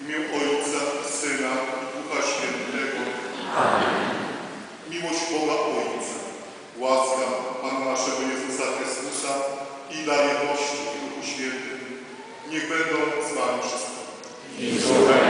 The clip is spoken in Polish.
W imię Ojca, Syna i Ducha Świętego. Amen. Miłość Boga Ojca, łaska Pana naszego Jezusa Chrystusa i dar jedności Duchu Świętym. Niech będą z Wami wszystkimi.